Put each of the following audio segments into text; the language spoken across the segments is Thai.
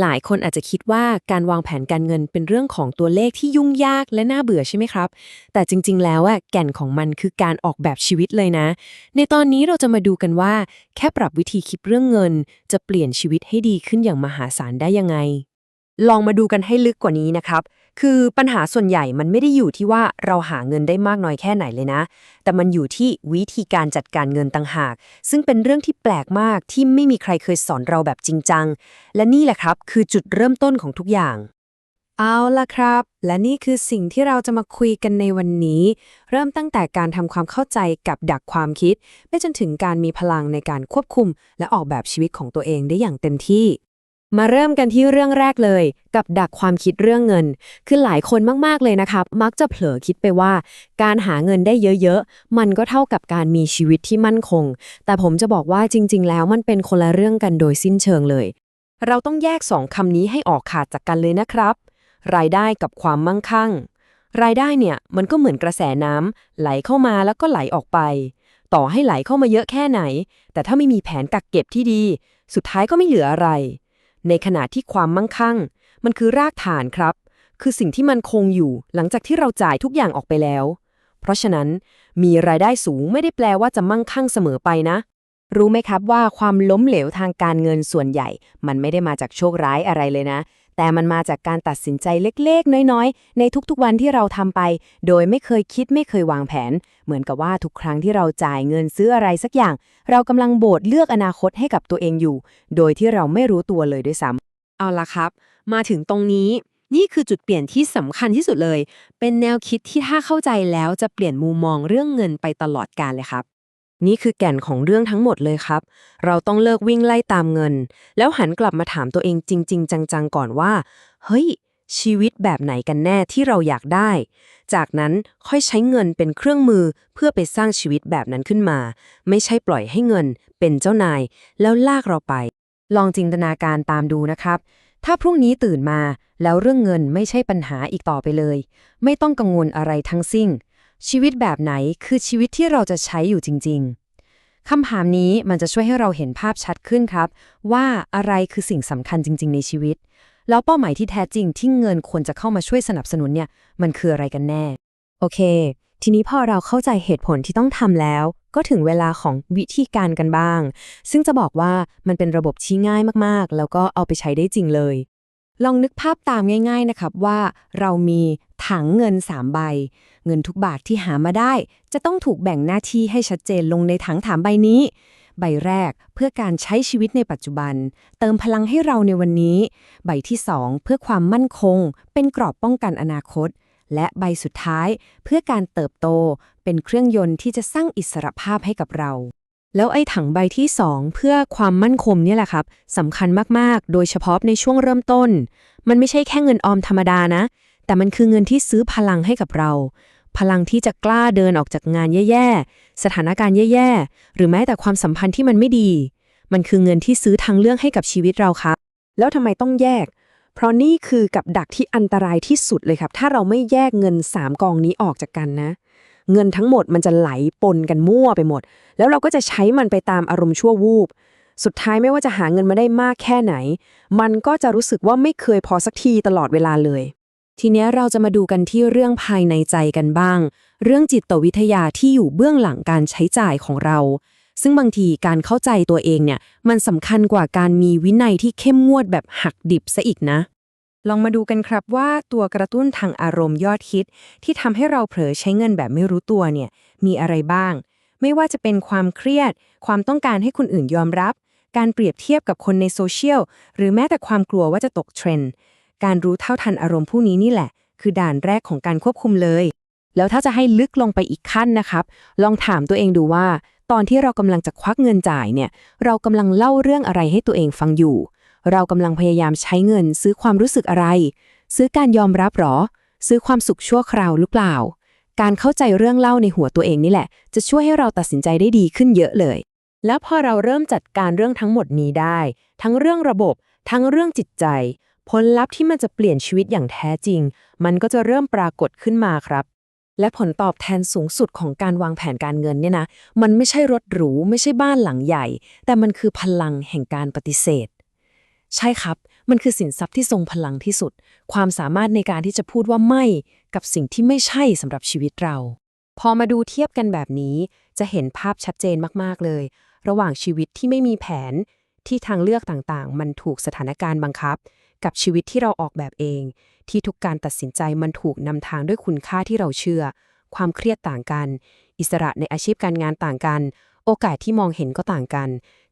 หลายคนอาจจะคิดว่าการวางแผนการเงินเป็นเรื่องของตัวเลขที่ยุ่งยากและน่าเบื่อใช่ไหมครับ แต่จริง ๆ แล้วอะแก่นของมันคือการออกแบบชีวิตเลยนะ ในตอนนี้เราจะมาดูกันว่า แค่ปรับวิธีคิดเรื่องเงิน จะเปลี่ยนชีวิตให้ดีขึ้นอย่างมหาศาลได้ยังไง ลองมาดูกันให้ลึกกว่านี้นะครับ คือปัญหาส่วนใหญ่มันไม่ได้อยู่ที่ว่าเราหาเงินได้มากน้อยแค่ไหนเลยนะ แต่มันอยู่ที่วิธีการจัดการเงินต่างหาก ซึ่งเป็นเรื่องที่แปลกมากที่ไม่มีใครเคยสอนเราแบบจริงจัง และนี่แหละครับ คือจุดเริ่มต้นของทุกอย่าง เอาละครับ และนี่คือสิ่งที่เราจะมาคุยกันในวันนี้ เริ่มตั้งแต่การทำความเข้าใจกับดักความคิด ไปจนถึงการมีพลังในการควบคุม และออกแบบชีวิตของตัวเองได้อย่างเต็มที่ มาเริ่มกันที่เรื่องแรกเลย กับดักความคิดเรื่องเงิน คือหลายคนมากๆเลยนะครับ มักจะเผลอคิดไปว่า การหาเงินได้เยอะๆ มันก็เท่ากับการมีชีวิตที่มั่นคง แต่ผมจะบอกว่าจริง ๆ แล้วมันเป็นคนละเรื่องกันโดยสิ้นเชิงเลย เราต้องแยกสองคำนี้ให้ออกขาดจากกันเลยนะครับ รายได้กับความมั่งคั่ง รายได้เนี่ยมันก็เหมือนกระแสน้ำไหลเข้ามาแล้วก็ไหลออกไป ต่อให้ไหลเข้ามาเยอะแค่ไหน แต่ถ้าไม่มีแผนกักเก็บที่ดี สุดท้ายก็ไม่เหลืออะไร ในขณะที่ความมั่งคั่ง มันคือรากฐานครับ คือสิ่งที่มันคงอยู่หลังจากที่เราจ่ายทุกอย่างออกไปแล้ว เพราะฉะนั้นมีรายได้สูงไม่ได้แปลว่าจะมั่งคั่งเสมอไปนะ รู้ไหมครับว่าความล้มเหลวทางการเงินส่วนใหญ่ มันไม่ได้มาจากโชคร้ายอะไรเลยนะ แต่มันมาจากการตัดสินใจเล็กๆ น้อยๆ ในทุกๆวันที่เราทำไป โดยไม่เคยคิดไม่เคยวางแผน เหมือนกับว่าทุกครั้งที่เราจ่ายเงินซื้ออะไรสักอย่าง เรากำลังโบดเลือกอนาคตให้กับตัวเองอยู่ โดยที่เราไม่รู้ตัวเลยด้วยซ้ำเอาละครับ มาถึงตรงนี้นี่คือจุดเปลี่ยนที่สำคัญที่สุดเลย เป็นแนวคิดที่ถ้าเข้าใจแล้วจะเปลี่ยนมุมมองเรื่องเงินไปตลอดกาลเลยครับ นี่คือแก่นของเรื่องทั้งหมดเลยครับ เราต้องเลิกวิ่งไล่ตามเงิน แล้วหันกลับมาถามตัวเองจริง ๆ จังๆ ก่อนว่า เฮ้ย ชีวิตแบบไหนกันแน่ที่เราอยากได้ จากนั้นค่อยใช้เงินเป็นเครื่องมือเพื่อไปสร้างชีวิตแบบนั้นขึ้นมา ไม่ใช่ปล่อยให้เงิน เป็นเจ้านาย แล้วลากเราไป ลองจินตนาการตามดูนะครับ ถ้าพรุ่งนี้ตื่นมาแล้วเรื่องเงินไม่ใช่ปัญหาอีกต่อไปเลย ไม่ต้องกังวลอะไรทั้งสิ้น ชีวิตแบบไหนคือชีวิตที่เราจะใช้อยู่จริง ๆคำถามนี้มันจะช่วยให้เราเห็นภาพชัดขึ้นครับ ว่าอะไรคือสิ่งสำคัญจริง ๆ ในชีวิต แล้วเป้าหมายที่แท้จริงที่เงินควรจะเข้ามาช่วยสนับสนุนเนี่ย มันคืออะไรกันแน่ โอเค ทีนี้พอเราเข้าใจเหตุผลที่ต้องทำแล้ว ก็ถึงเวลาของวิธีการกันบ้าง ซึ่งจะบอกว่ามันเป็นระบบที่ง่ายมากๆ แล้วก็เอาไปใช้ได้จริงเลย ลองนึกภาพตามง่าย ๆนะครับว่าเรามีถังเงิน 3 ใบ เงินทุกบาทที่หามาได้ จะต้องถูกแบ่งหน้าที่ให้ชัดเจนลงในถังถามใบนี้ ใบแรกเพื่อการใช้ชีวิตในปัจจุบัน เติมพลังให้เราในวันนี้ ใบที่ 2 เพื่อความมั่นคง เป็นกรอบป้องกันอนาคต และใบสุดท้าย เพื่อการเติบโต เป็นเครื่องยนต์ที่จะสร้างอิสรภาพให้กับเรา แล้วไอ้ถังใบที่ 2 เพื่อความมั่นคงเนี่ยแหละครับสำคัญมากๆ โดยเฉพาะในช่วงเริ่มต้น มันไม่ใช่แค่เงินออมธรรมดานะ แต่มันคือเงินที่ซื้อพลังให้กับเรา พลังที่จะกล้าเดินออกจากงานแย่ๆ สถานการณ์แย่ๆ หรือแม้แต่ความสัมพันธ์ที่มันไม่ดี มันคือเงินที่ซื้อทางเลือกให้กับชีวิตเราครับแล้วทำไมต้องแยก เพราะนี่คือกับดักที่อันตรายที่สุดเลยครับ ถ้าเราไม่แยกเงิน 3 กองนี้ออกจากกันนะ เงินทั้งหมดมันจะไหลปนกันมั่วไปหมด แล้วเราก็จะใช้มันไปตามอารมณ์ชั่ววูบ สุดท้ายไม่ว่าจะหาเงินมาได้มากแค่ไหน มันก็จะรู้สึกว่าไม่เคยพอสักทีตลอดเวลาเลย ทีนี้เราจะมาดูกันที่เรื่องภายในใจกันบ้าง เรื่องจิตวิทยาที่อยู่เบื้องหลังการใช้จ่ายของเรา ซึ่งบางทีการเข้าใจตัวเองเนี่ย มันสำคัญกว่าการมีวินัยที่เข้มงวดแบบหักดิบซะอีกนะ ลองมาดูกันครับว่าตัวกระตุ้นทางอารมณ์ยอดฮิตที่ทำให้เราเผลอใช้เงินแบบไม่รู้ตัวเนี่ยมีอะไรบ้าง ไม่ว่าจะเป็นความเครียด ความต้องการให้คนอื่นยอมรับ การเปรียบเทียบกับคนในโซเชียล หรือแม้แต่ความกลัวว่าจะตกเทรนด์การรู้เท่าทันอารมณ์ผู้นี้นี่แหละ คือด่านแรกของการควบคุมเลย แล้วถ้าจะให้ลึกลงไปอีกขั้นนะครับ ลองถามตัวเองดูว่า ตอนที่เรากำลังจะควักเงินจ่ายเนี่ยเรากำลังเล่าเรื่องอะไรให้ตัวเองฟังอยู่ เรากำลังพยายามใช้เงินซื้อความรู้สึกอะไร ซื้อการยอมรับหรอ ซื้อความสุขชั่วคราวหรือเปล่า การเข้าใจเรื่องเล่าในหัวตัวเองนี่แหละ จะช่วยให้เราตัดสินใจได้ดีขึ้นเยอะเลย แล้วพอเราเริ่มจัดการเรื่องทั้งหมดนี้ได้ ทั้งเรื่องระบบ ทั้งเรื่องจิตใจ ผลลัพธ์ที่มันจะเปลี่ยนชีวิตอย่างแท้จริง มันก็จะเริ่มปรากฏขึ้นมาครับและผลตอบแทนสูงสุดของการวางแผนการเงินเนี่ยนะ มันไม่ใช่รถหรู ไม่ใช่บ้านหลังใหญ่ แต่มันคือพลังแห่งการปฏิเสธ ใช่ครับ มันคือสินทรัพย์ที่ทรงพลังที่สุด ความสามารถในการที่จะพูดว่าไม่กับสิ่งที่ไม่ใช่สำหรับชีวิตเรา พอมาดูเทียบกันแบบนี้ จะเห็นภาพชัดเจนมาก ๆ เลย ระหว่างชีวิตที่ไม่มีแผน ที่ทางเลือกต่างๆ มันถูกสถานการณ์บังคับ กับชีวิตที่เราออกแบบเอง ที่ทุกการตัดสินใจมันถูกนำทางด้วยคุณค่าที่เราเชื่อ ความเครียดต่างกัน อิสระในอาชีพการงานต่างกัน โอกาสที่มองเห็นก็ต่างกัน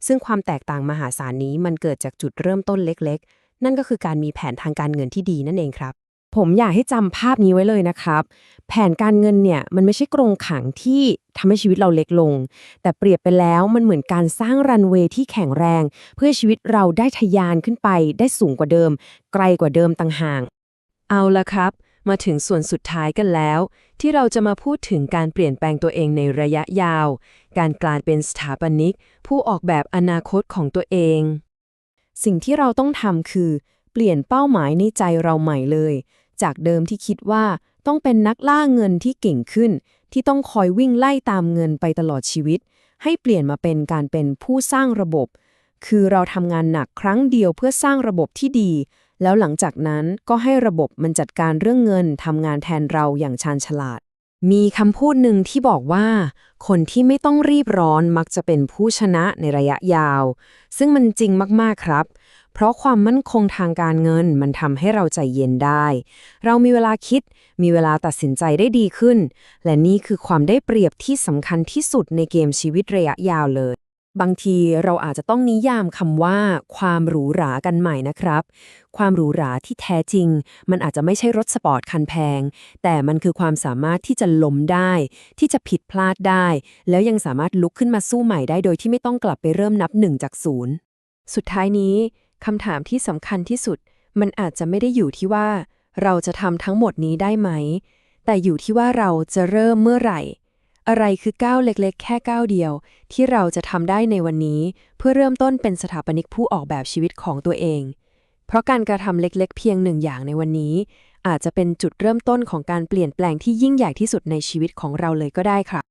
ซึ่งความแตกต่างมหาศาลนี้มันเกิดจากจุดเริ่มต้นเล็ก ๆ นั่นก็คือการมีแผนทางการเงินที่ดีนั่นเองครับ ผมอยากให้จำภาพนี้ไว้เลยนะครับ แผนการเงินเนี่ยมันไม่ใช่กรงขังที่ทำให้ชีวิตเราเล็กลง แต่เปรียบไปแล้วมันเหมือนการสร้างรันเวย์ที่แข็งแรง เพื่อชีวิตเราได้ทะยานขึ้นไป ได้สูงกว่าเดิม ไกลกว่าเดิมต่างหากเอาละครับ มาถึงส่วนสุดท้ายกันแล้ว ที่เราจะมาพูดถึงการเปลี่ยนแปลงตัวเองในระยะยาว การกลายเป็นสถาปนิก ผู้ออกแบบอนาคตของตัวเอง สิ่งที่เราต้องทำคือ เปลี่ยนเป้าหมายในใจเราใหม่เลย จากเดิมที่คิดว่าต้องเป็นนักล่าเงินที่เก่งขึ้น ที่ต้องคอยวิ่งไล่ตามเงินไปตลอดชีวิต ให้เปลี่ยนมาเป็นการเป็นผู้สร้างระบบ คือเราทำงานหนักครั้งเดียวเพื่อสร้างระบบที่ดี แล้วหลังจากนั้นก็ให้ระบบมันจัดการเรื่องเงินทำงานแทนเราอย่างชาญฉลาด มีคำพูดหนึ่งที่บอกว่า คนที่ไม่ต้องรีบร้อนมักจะเป็นผู้ชนะในระยะยาว ซึ่งมันจริงมากๆครับ เพราะความมั่นคงทางการเงินมันทำให้เราใจเย็นได้ เรามีเวลาคิด มีเวลาตัดสินใจได้ดีขึ้น และนี่คือความได้เปรียบที่สำคัญที่สุดในเกมชีวิตระยะยาวเลย บางทีเราอาจจะต้องนิยามคำว่า ความหรูหรากันใหม่นะครับ ความหรูหราที่แท้จริง มันอาจจะไม่ใช่รถสปอร์ตคันแพง แต่มันคือความสามารถที่จะล้มได้ ที่จะผิดพลาดได้ แล้วยังสามารถลุกขึ้นมาสู้ใหม่ได้ โดยที่ไม่ต้องกลับไปเริ่มนับหนึ่งจากศูนย์สุดท้ายนี้คำถามที่สำคัญที่สุด มันอาจจะไม่ได้อยู่ที่ว่า เราจะทำทั้งหมดนี้ได้ไหม แต่อยู่ที่ว่าเราจะเริ่มเมื่อไหร่ อะไรคือก้าวเล็กๆ แค่ก้าวเดียว ที่เราจะทำได้ในวันนี้ เพื่อเริ่มต้นเป็นสถาปนิกผู้ออกแบบชีวิตของตัวเอง เพราะการกระทำเล็กๆ เพียงหนึ่งอย่างในวันนี้ อาจจะเป็นจุดเริ่มต้นของการเปลี่ยนแปลงที่ยิ่งใหญ่ที่สุดในชีวิตของเราเลยก็ได้ครับ